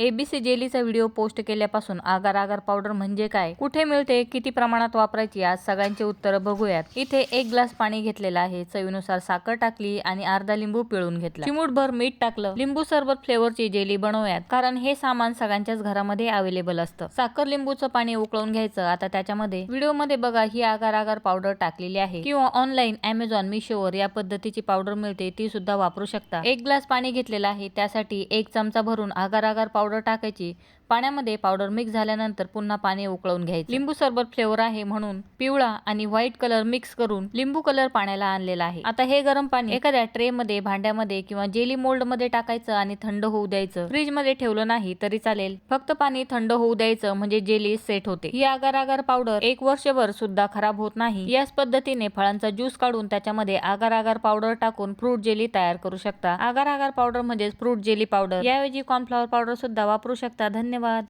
ABC जेलीचा video post केल्यापासून आगार आगार पावडर म्हणजे काय? कुठे मिळते? किती प्रमाणात वापरायची? आज सगळ्यांचे उत्तर बघूयात. इथे एक ग्लास पाणी घेतलेलं आहे. चवीनुसार साखर टाकली आणि अर्धा लिंबू पिळून घेतला. चिमूटभर मीठ टाकलं. लिंबू सरबत फ्लेवरची जेली बनवूयात कारण हे सामान सगळ्यांच्याच घरामध्ये अवेलेबल असतं. साखर लिंबूचं पाणी उकळून घ्यायचं. आता त्याच्यामध्ये व्हिडिओमध्ये बघा ही आगार आगार पावडर टाकलेली आहे. किंवा ऑनलाईन अमेझॉन मिशोवर या पद्धतीची पावडर मिळते ती सुद्धा वापरू शकता. एक ग्लास पाणी घेतलेलं आहे. त्यासाठी एक चमचा भरून आगार आगार पावडर टाकायची. पाण्यामध्ये पावडर मिक्स झाल्यानंतर पुन्हा पाणी उकळून घ्यायचं. लिंबू सरबत फ्लेवर आहे म्हणून पिवळा आणि व्हाईट कलर मिक्स करून लिंबू कलर पाण्याला आणलेला आहे. आता हे गरम पाणी एखाद्या ट्रे मध्ये भांड्यामध्ये किंवा जेली मोल्डमध्ये टाकायचं आणि थंड होऊ द्यायचं. फ्रीजमध्ये ठेवलं नाही तरी चालेल. फक्त पाणी थंड होऊ द्यायचं म्हणजे जेली सेट होते. ही आगार आगार पावडर एक वर्षभर सुद्धा खराब होत नाही. याच पद्धतीने फळांचा ज्यूस काढून त्याच्यामध्ये आगार आगार पावडर टाकून फ्रूट जेली तयार करू शकता. आगार आगार पावडर म्हणजे फ्रूट जेली पावडर याऐवजी कॉर्नफ्लॉवर पावडर सुद्धा वापरू शकता. धन्यवाद.